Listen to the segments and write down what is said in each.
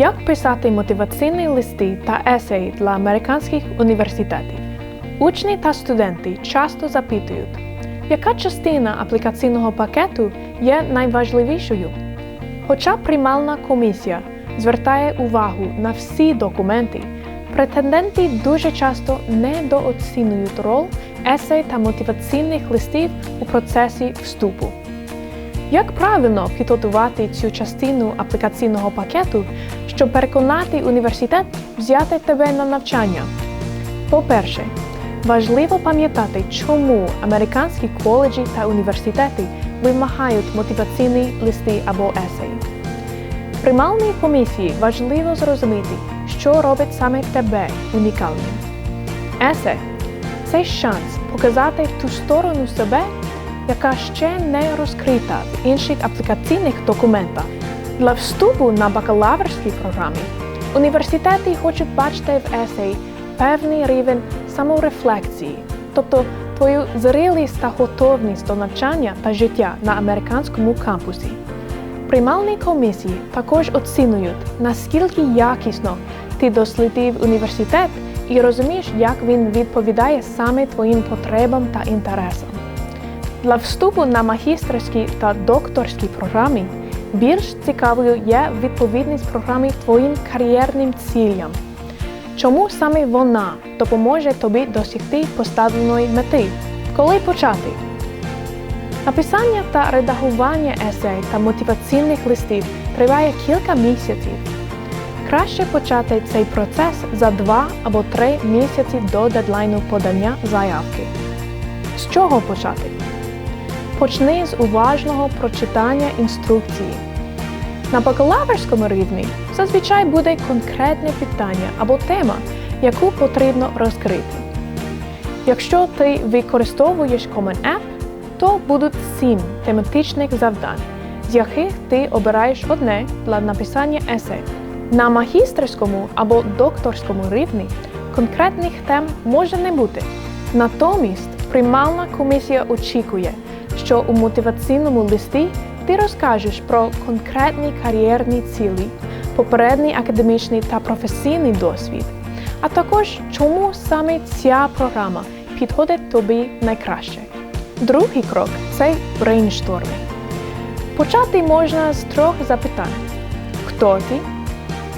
Як писати мотиваційні листи та есеї для американських університетів? Учні та студенти часто запитують, яка частина аплікаційного пакету є найважливішою? Хоча приймальна комісія звертає увагу на всі документи, претенденти дуже часто недооцінюють роль есей та мотиваційних листів у процесі вступу. Як правильно підготувати цю частину аплікаційного пакету, щоб переконати університет взяти тебе на навчання? По-перше, важливо пам'ятати, чому американські коледжі та університети вимагають мотиваційні листи або есеї. Приймальній комісії важливо зрозуміти, що робить саме тебе унікальним. Есе це шанс показати ту сторону себе, яка ще не розкрита в інших аплікаційних документах. Для вступу на бакалаврській програмі університети хочуть бачити в есеї певний рівень саморефлексії, тобто твою зрілість та готовність до навчання та життя на американському кампусі. Приймальні комісії також оцінюють, наскільки якісно ти дослідив університет і розумієш, як він відповідає саме твоїм потребам та інтересам. Для вступу на магістерській та докторській програмі більш цікавою є відповідність програми твоїм кар'єрним цілям. Чому саме вона допоможе тобі досягти поставленої мети? Коли почати? Написання та редагування есей та мотиваційних листів триває кілька місяців. Краще почати цей процес за два або три місяці до дедлайну подання заявки. З чого почати? Почни з уважного прочитання інструкції. На бакалаврському рівні зазвичай буде конкретне питання або тема, яку потрібно розкрити. Якщо ти використовуєш Common App, то будуть сім тематичних завдань, з яких ти обираєш одне для написання есею. На магістерському або докторському рівні конкретних тем може не бути. Натомість приймальна комісія очікує, що у мотиваційному листі ти розкажеш про конкретні кар'єрні цілі, попередній академічний та професійний досвід, а також чому саме ця програма підходить тобі найкраще. Другий крок це брейнштормінг. Почати можна з трьох запитань: хто ти?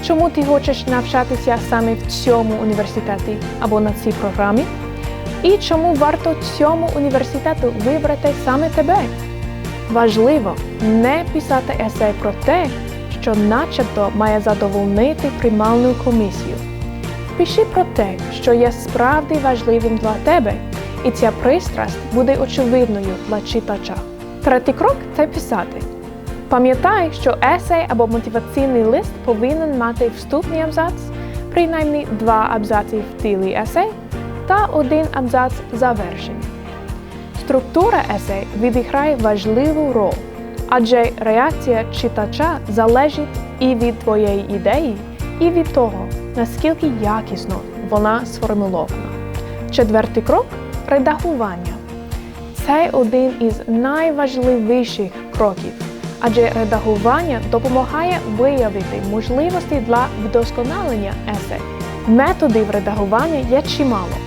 Чому ти хочеш навчатися саме в цьому університеті або на цій програмі? І чому варто цьому університету вибрати саме тебе? Важливо не писати есей про те, що начебто має задовольнити приймальну комісію. Пиши про те, що є справді важливим для тебе, і ця пристрасть буде очевидною для читача. Третій крок це писати. Пам'ятай, що есей або мотиваційний лист повинен мати вступний абзац, принаймні два абзаці в тілі есей та один абзац завершення. Структура есей відіграє важливу роль, адже реакція читача залежить і від твоєї ідеї, і від того, наскільки якісно вона сформульована. Четвертий крок редагування. Це один із найважливіших кроків, адже редагування допомагає виявити можливості для вдосконалення есей. Методів редагування є чимало.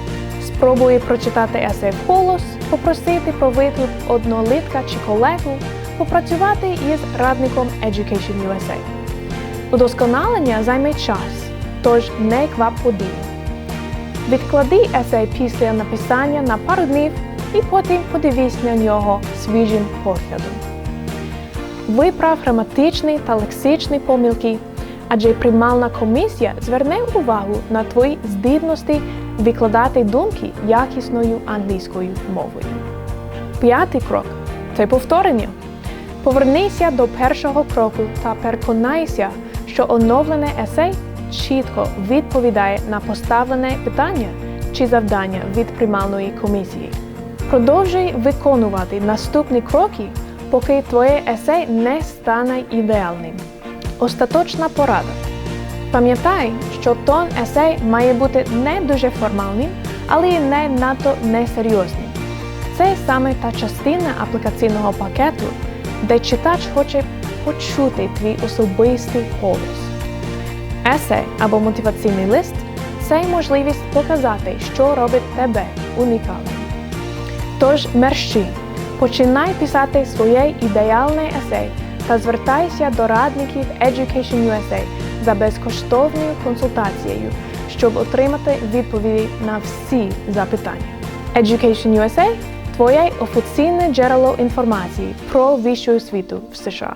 Спробуй прочитати есей вголос, попросити про виклик однолитка чи колегу, попрацювати із радником Education USA. Удосконалення займе час, тож не квап події. Відклади есей після написання на пару днів і потім подивись на нього свіжим поглядом. Виправ граматичні та лексичні помилки, адже приймальна комісія зверне увагу на твої здібності викладати думки якісною англійською мовою. П'ятий крок це повторення. Повернися до першого кроку та переконайся, що оновлене есей чітко відповідає на поставлене питання чи завдання від приймальної комісії. Продовжуй виконувати наступні кроки, поки твоє есей не стане ідеальним. Остаточна порада. Пам'ятай, що тон есей має бути не дуже формальним, але й не надто несерйозним. Це саме та частина аплікаційного пакету, де читач хоче почути твій особистий голос. Есей або мотиваційний лист це можливість показати, що робить тебе унікальним. Тож мерщій, починай писати своє ідеальне есей та звертайся до радників Education USA за безкоштовною консультацією, щоб отримати відповіді на всі запитання. Education USA – твоє офіційне джерело інформації про вищу освіту в США.